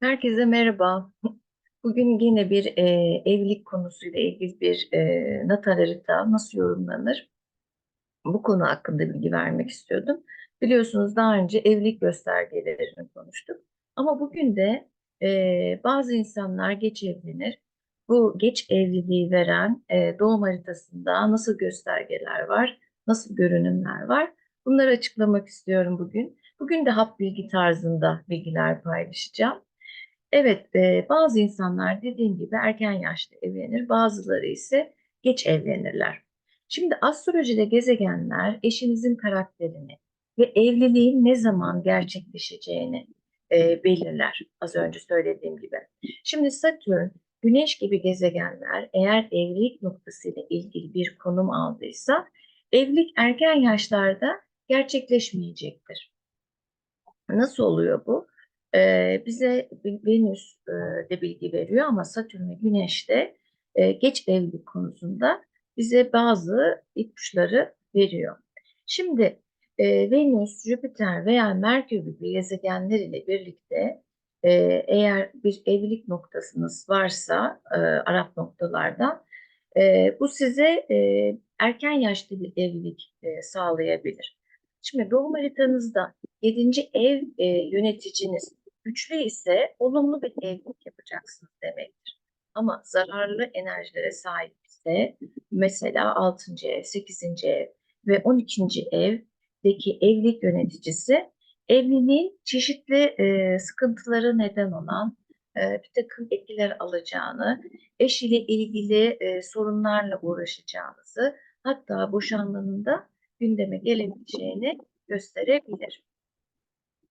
Herkese merhaba. Bugün yine bir e, evlilik konusuyla ilgili bir e, natal harita nasıl yorumlanır? Bu konu hakkında bilgi vermek istiyordum. Biliyorsunuz daha önce evlilik göstergelerini konuştuk. Ama bugün de e, bazı insanlar geç evlenir. Bu geç evliliği veren e, doğum haritasında nasıl göstergeler var, nasıl görünümler var? Bunları açıklamak istiyorum bugün. Bugün de hap bilgi tarzında bilgiler paylaşacağım. Evet, e, bazı insanlar dediğim gibi erken yaşta evlenir, bazıları ise geç evlenirler. Şimdi astrolojide gezegenler eşinizin karakterini ve evliliğin ne zaman gerçekleşeceğini e, belirler. Az önce söylediğim gibi. Şimdi Satürn, Güneş gibi gezegenler eğer evlilik noktasıyla ilgili bir konum aldıysa evlilik erken yaşlarda gerçekleşmeyecektir. Nasıl oluyor bu? Ee, bize Venüs e, de bilgi veriyor ama Satürn ve Güneş de e, geç evlilik konusunda bize bazı ipuçları veriyor. Şimdi e, Venüs, Jüpiter veya Merkür gibi gezegenler ile birlikte e, eğer bir evlilik noktasınız varsa e, Arap noktalardan e, bu size e, erken yaşta bir evlilik e, sağlayabilir. Şimdi doğum haritanızda 7. ev e, yöneticiniz güçlü ise olumlu bir evlilik yapacaksınız demektir. Ama zararlı enerjilere sahip ise mesela 6. ev, 8. ev ve 12. evdeki evlilik yöneticisi evliliğin çeşitli e, sıkıntılara neden olan e, bir takım etkiler alacağını, eş ile ilgili e, sorunlarla uğraşacağınızı, hatta boşanmanın da gündeme gelebileceğini gösterebilir.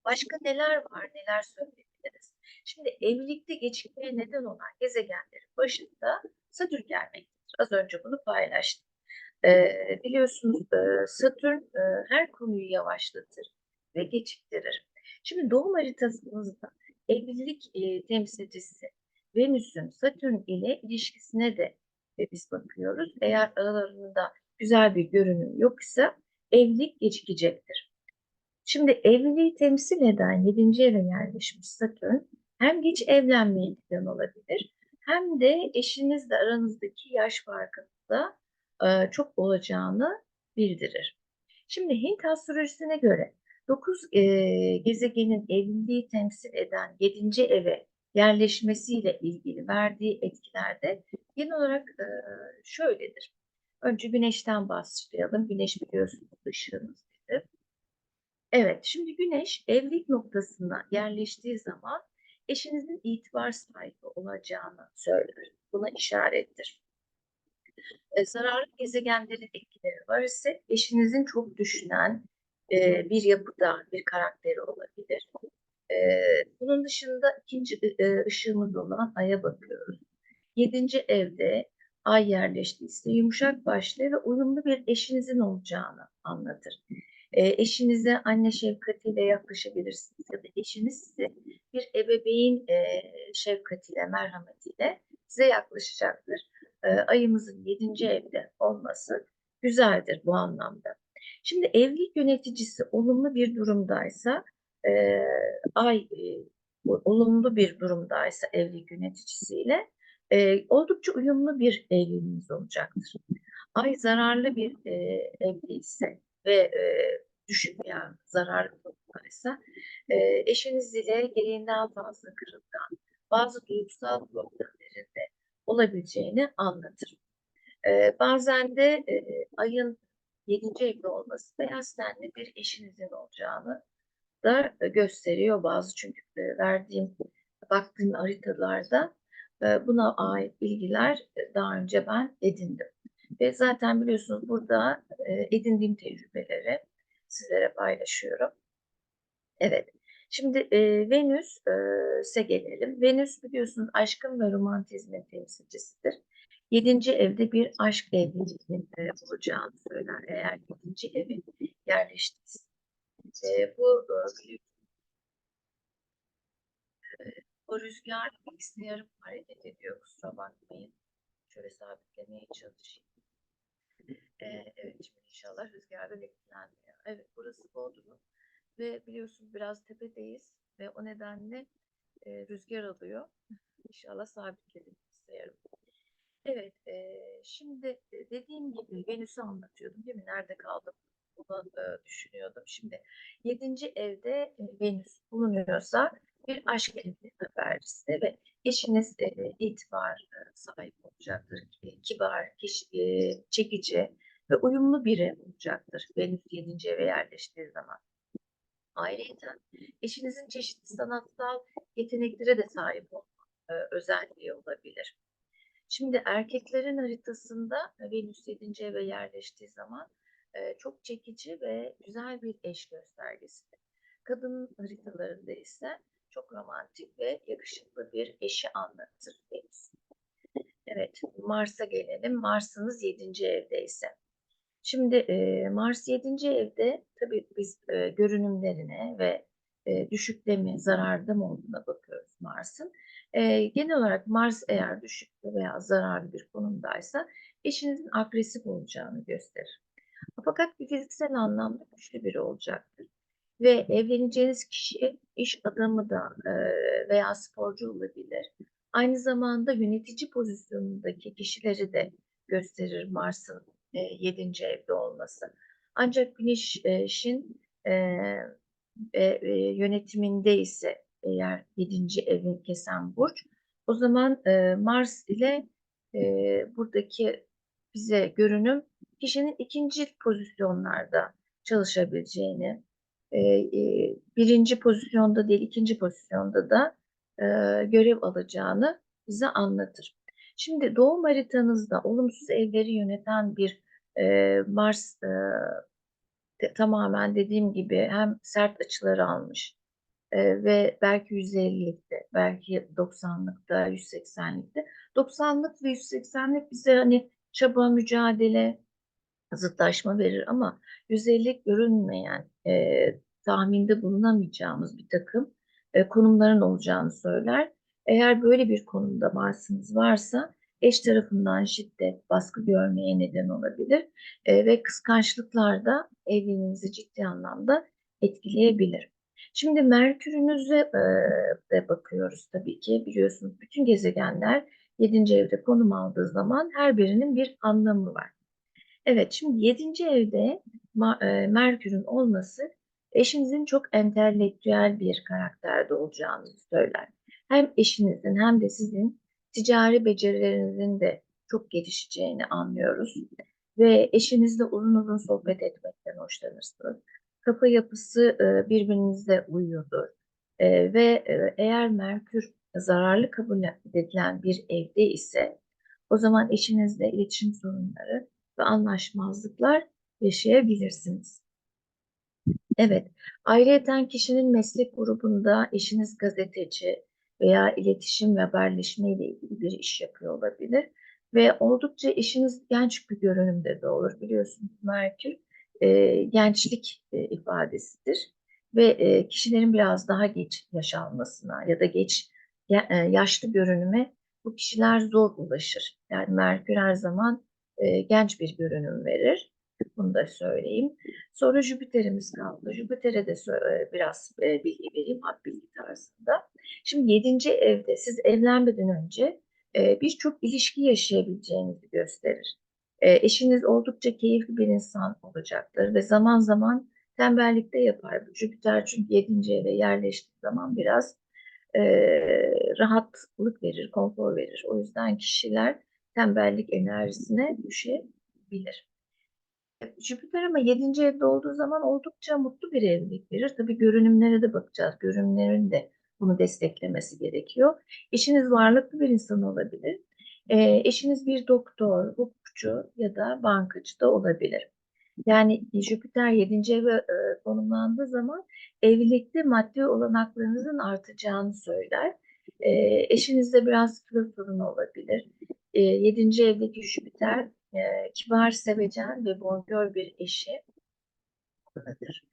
Başka neler var, neler söyleyebiliriz? Şimdi evlilikte gecikmeye neden olan gezegenlerin başında Satürn gelmektedir. Az önce bunu paylaştım. Ee, biliyorsunuz e, Satürn e, her konuyu yavaşlatır ve geciktirir. Şimdi doğum haritasınızda evlilik e, temsilcisi Venüs'ün Satürn ile ilişkisine de e, biz bakıyoruz. Eğer aralarında güzel bir görünüm yoksa evlilik gecikecektir. Şimdi evliliği temsil eden 7. eve yerleşmiş Satürn hem geç evlenmeye neden olabilir hem de eşinizle aranızdaki yaş farkında e, çok olacağını bildirir. Şimdi Hint astrolojisine göre 9 e, gezegenin evliliği temsil eden 7. eve yerleşmesiyle ilgili verdiği etkilerde genel olarak e, şöyledir. Önce güneşten başlayalım. Güneş biliyorsunuz ışığımız? Evet, şimdi güneş evlilik noktasına yerleştiği zaman eşinizin itibar sahibi olacağını söyler. Buna işarettir. E, zararlı gezegenlerin etkileri var ise eşinizin çok düşünen e, bir yapıda bir karakteri olabilir. E, bunun dışında ikinci e, ışığımız olan Ay'a bakıyoruz. Yedinci evde Ay yerleştiyse yumuşak başlı ve uyumlu bir eşinizin olacağını anlatır. E, eşinize anne şefkatiyle yaklaşabilirsiniz ya da eşiniz size bir ebeveyn e, şefkatiyle, merhametiyle size yaklaşacaktır. E, ayımızın yedinci evde olması güzeldir bu anlamda. Şimdi evlilik yöneticisi olumlu bir durumdaysa, e, ay e, olumlu bir durumdaysa evlilik yöneticisiyle oldukça uyumlu bir evliliğiniz olacaktır. Ay zararlı bir e, evli ise ve e, düşük yani zararlı durumdaysa e, eşiniz ile gereğinden fazla kırılgan bazı duygusal problemlerinde olabileceğini anlatır. E, bazen de e, ayın 7. evde olması beyaz tenli bir eşinizin olacağını da gösteriyor bazı çünkü verdiğim baktığım haritalarda buna ait bilgiler daha önce ben edindim. Ve zaten biliyorsunuz burada edindiğim tecrübeleri sizlere paylaşıyorum. Evet. Şimdi e, Venüs'e gelelim. Venüs biliyorsunuz aşkın ve romantizmin temsilcisidir. Yedinci evde bir aşk evliliğinin e, olacağını söyler eğer yedinci evin yerleştiyse. E, bu e, o rüzgar ikisini yarım hareket ediyor kusura bakmayın. Şöyle sabitlemeye çalışayım. Ee, evet şimdi inşallah rüzgarda etkilenmiyor. Evet burası Bodrum ve biliyorsunuz biraz tepedeyiz ve o nedenle e, rüzgar alıyor. İnşallah sabitledim bilgisayarı. Evet, e, şimdi e, dediğim gibi Venüs'ü anlatıyordum değil mi? Nerede kaldım? Bunu e, düşünüyordum. Şimdi yedinci evde e, Venüs bulunuyorsa bir aşk evi habercisi ve eşiniz e, itibar e, sahibi olacaktır. E, kibar, kiş- e, çekici ve uyumlu biri olacaktır. Venüs yedinci eve yerleştiği zaman. Ayrıca eşinizin çeşitli sanatsal yeteneklere de sahip olma e, özelliği olabilir. Şimdi erkeklerin haritasında Venüs 7. eve yerleştiği zaman e, çok çekici ve güzel bir eş göstergesidir. Kadın haritalarında ise çok romantik ve yakışıklı bir eşi anlatır Venüs. Evet, Mars'a gelelim. Mars'ınız 7. evde ise. Şimdi e, Mars 7. evde tabii biz e, görünümlerine ve e, düşükte mi, zararda mı olduğuna bakıyoruz Mars'ın. E, genel olarak Mars eğer düşükte veya zararlı bir konumdaysa eşinizin agresif olacağını gösterir. Fakat bir fiziksel anlamda güçlü biri olacaktır. Ve evleneceğiniz kişi iş adamı da e, veya sporcu olabilir. Aynı zamanda yönetici pozisyonundaki kişileri de gösterir Mars'ın e, 7. evde olması. Ancak Güneş'in e, e, e, yönetiminde ise eğer 7. evin kesen burç o zaman e, Mars ile e, buradaki bize görünüm kişinin ikinci pozisyonlarda çalışabileceğini, e, e, birinci pozisyonda değil ikinci pozisyonda da e, görev alacağını bize anlatır. Şimdi doğum haritanızda olumsuz evleri yöneten bir e, Mars e, te- tamamen dediğim gibi hem sert açıları almış e, ve belki 150'likte, belki 90'lıkta, 180'likte. 90'lık ve 180'lik bize hani çaba, mücadele, zıtlaşma verir ama 150'lik görünmeyen, e, tahminde bulunamayacağımız bir takım e, konumların olacağını söyler. Eğer böyle bir konumda Mars'ınız varsa eş tarafından şiddet, baskı görmeye neden olabilir e, ve kıskançlıklar da evliliğinizi ciddi anlamda etkileyebilir. Şimdi Merkür'ünüze e, bakıyoruz tabii ki biliyorsunuz bütün gezegenler 7. evde konum aldığı zaman her birinin bir anlamı var. Evet, şimdi 7. evde e, Merkür'ün olması eşinizin çok entelektüel bir karakterde olacağını söyler. Hem eşinizin hem de sizin ticari becerilerinizin de çok gelişeceğini anlıyoruz. Ve eşinizle uzun uzun sohbet etmekten hoşlanırsınız. Kafa yapısı e, birbirinizle uyuyordur. E, ve e, eğer Merkür zararlı kabul edilen bir evde ise o zaman eşinizle iletişim sorunları ve anlaşmazlıklar yaşayabilirsiniz. Evet, ayrıyeten kişinin meslek grubunda eşiniz gazeteci veya iletişim ve haberleşme ile ilgili bir iş yapıyor olabilir. Ve oldukça eşiniz genç bir görünümde de olur. Biliyorsunuz Merkür e, gençlik e, ifadesidir. Ve e, kişilerin biraz daha geç yaş almasına ya da geç ya- e, yaşlı görünüme bu kişiler zor ulaşır. Yani Merkür her zaman e, genç bir görünüm verir. Bunu da söyleyeyim. Sonra Jüpiter'imiz kaldı. Jüpiter'e de e, biraz e, bilgi vereyim, hap bilgi tarzında. Şimdi 7. evde siz evlenmeden önce e, birçok ilişki yaşayabileceğinizi gösterir. Eşiniz oldukça keyifli bir insan olacaktır ve zaman zaman tembellikte yapar. Jüpiter çünkü 7. eve yerleştiği zaman biraz rahatlık verir, konfor verir. O yüzden kişiler tembellik enerjisine düşebilir. Jüpiter ama 7. evde olduğu zaman oldukça mutlu bir evlilik verir. Tabii görünümlere de bakacağız. Görünümlerin de bunu desteklemesi gerekiyor. Eşiniz varlıklı bir insan olabilir. Ee, eşiniz bir doktor, hukukçu ya da bankacı da olabilir. Yani Jüpiter 7. eve e, konumlandığı zaman evlilikte maddi olanaklarınızın artacağını söyler. E, eşinizde biraz kilo olabilir. E, 7. evdeki Jüpiter e, kibar, sevecen ve bonkör bir eşi olabilir.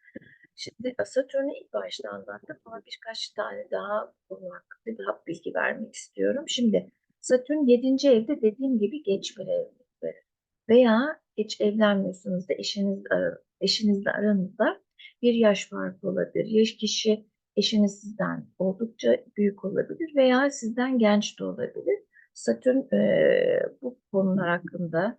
Şimdi Satürn'ü ilk başta anlattım ama birkaç tane daha konu hakkında hap bilgi vermek istiyorum. Şimdi Satürn 7. evde dediğim gibi geç bir verir. Veya hiç evlenmiyorsunuz da eşiniz, ara- eşinizle aranızda bir yaş farkı olabilir. Yaş kişi Eşiniz sizden oldukça büyük olabilir veya sizden genç de olabilir. Satürn e, bu konular hakkında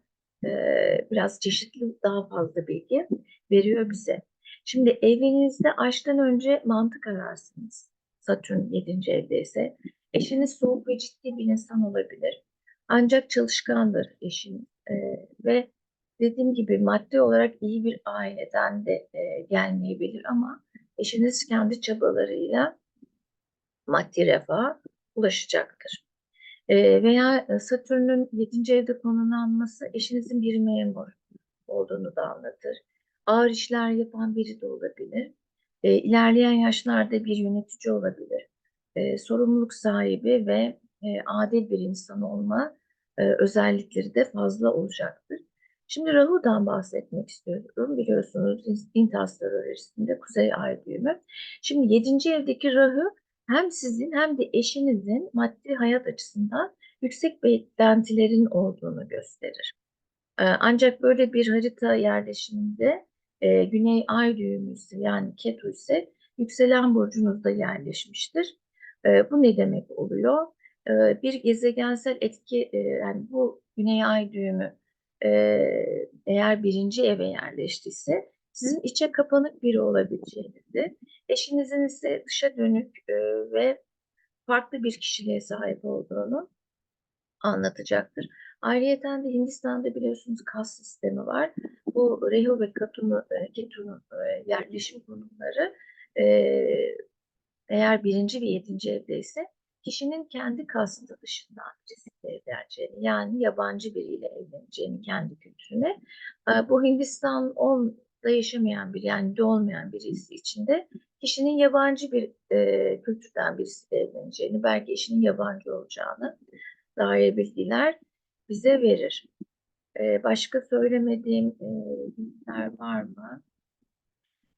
biraz çeşitli daha fazla bilgi veriyor bize. Şimdi evliliğinizde aşktan önce mantık ararsınız. Satürn 7. evdeyse. Eşiniz soğuk ve ciddi bir insan olabilir. Ancak çalışkandır eşiniz. E, ve dediğim gibi maddi olarak iyi bir aileden de e, gelmeyebilir ama eşiniz kendi çabalarıyla maddi refaha ulaşacaktır. E, veya Satürn'ün 7. evde konumlanması eşinizin bir memur olduğunu da anlatır. Ağır işler yapan biri de olabilir. E, ilerleyen yaşlarda bir yönetici olabilir. E, sorumluluk sahibi ve e, adil bir insan olma e, özellikleri de fazla olacaktır. Şimdi Rahu'dan bahsetmek istiyorum. Biliyorsunuz Hint astrolojisinde Kuzey Ay düğümü. Şimdi 7. evdeki Rahu hem sizin hem de eşinizin maddi hayat açısından yüksek beklentilerin olduğunu gösterir. Ee, ancak böyle bir harita yerleşiminde e, Güney Ay düğümü yani Ketu ise yükselen burcunuzda yerleşmiştir. E, bu ne demek oluyor? E, bir gezegensel etki e, yani bu Güney Ay düğümü e, eğer birinci eve yerleştiyse sizin içe kapanık biri olabileceğinizi, eşinizin ise dışa dönük e, ve farklı bir kişiliğe sahip olduğunu anlatacaktır. Ayrıyeten de Hindistan'da biliyorsunuz kas sistemi var. Bu Rehu ve Ketu'nun Ketu'nun e, yerleşim konumları e, eğer birinci ve yedinci evdeyse kişinin kendi kastı dışından birisiyle evleneceğini yani yabancı biriyle evleneceğini kendi kültürüne. E, bu Hindistan da yaşamayan bir yani de olmayan birisi için de kişinin yabancı bir e, kültürden birisiyle evleneceğini belki eşinin yabancı olacağını dair bilgiler bize verir. E, başka söylemediğim e, var mı?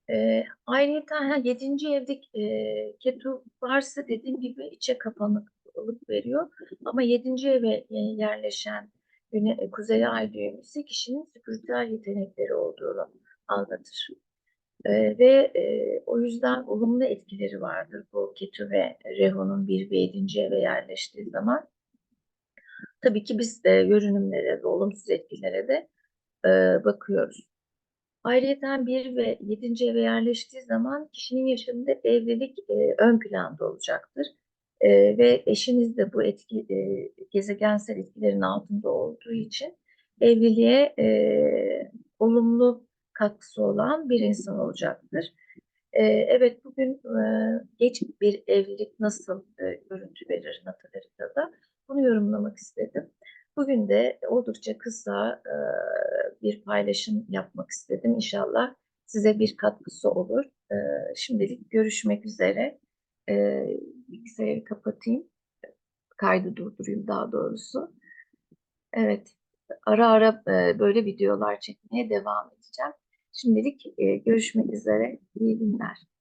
E, ayrıca 7. evde e, ketu varsa dediğim gibi içe kapanıklık veriyor. Ama 7. eve yerleşen güne, kuzey ay düğümüsü kişinin spiritüel yetenekleri olduğunu anlatır. E, ve e, o yüzden olumlu etkileri vardır bu Ketu ve Reho'nun bir ve 7. eve yerleştiği zaman. Tabii ki biz de görünümlere ve olumsuz etkilere de e, bakıyoruz. Ayrıca bir ve yedinci eve yerleştiği zaman kişinin yaşamında evlilik e, ön planda olacaktır. E, ve eşiniz de bu etki e, gezegensel etkilerin altında olduğu için evliliğe e, olumlu katkısı olan bir insan olacaktır. E, evet bugün e, geç bir evlilik nasıl e, görüntü verir natal haritada bunu yorumlamak istedim. Bugün de oldukça kısa e, bir paylaşım yapmak istedim. İnşallah size bir katkısı olur. E, şimdilik görüşmek üzere. E, bilgisayarı kapatayım. Kaydı durdurayım daha doğrusu. Evet, ara ara e, böyle videolar çekmeye devam edeceğim. Şimdilik görüşmek üzere. İyi günler.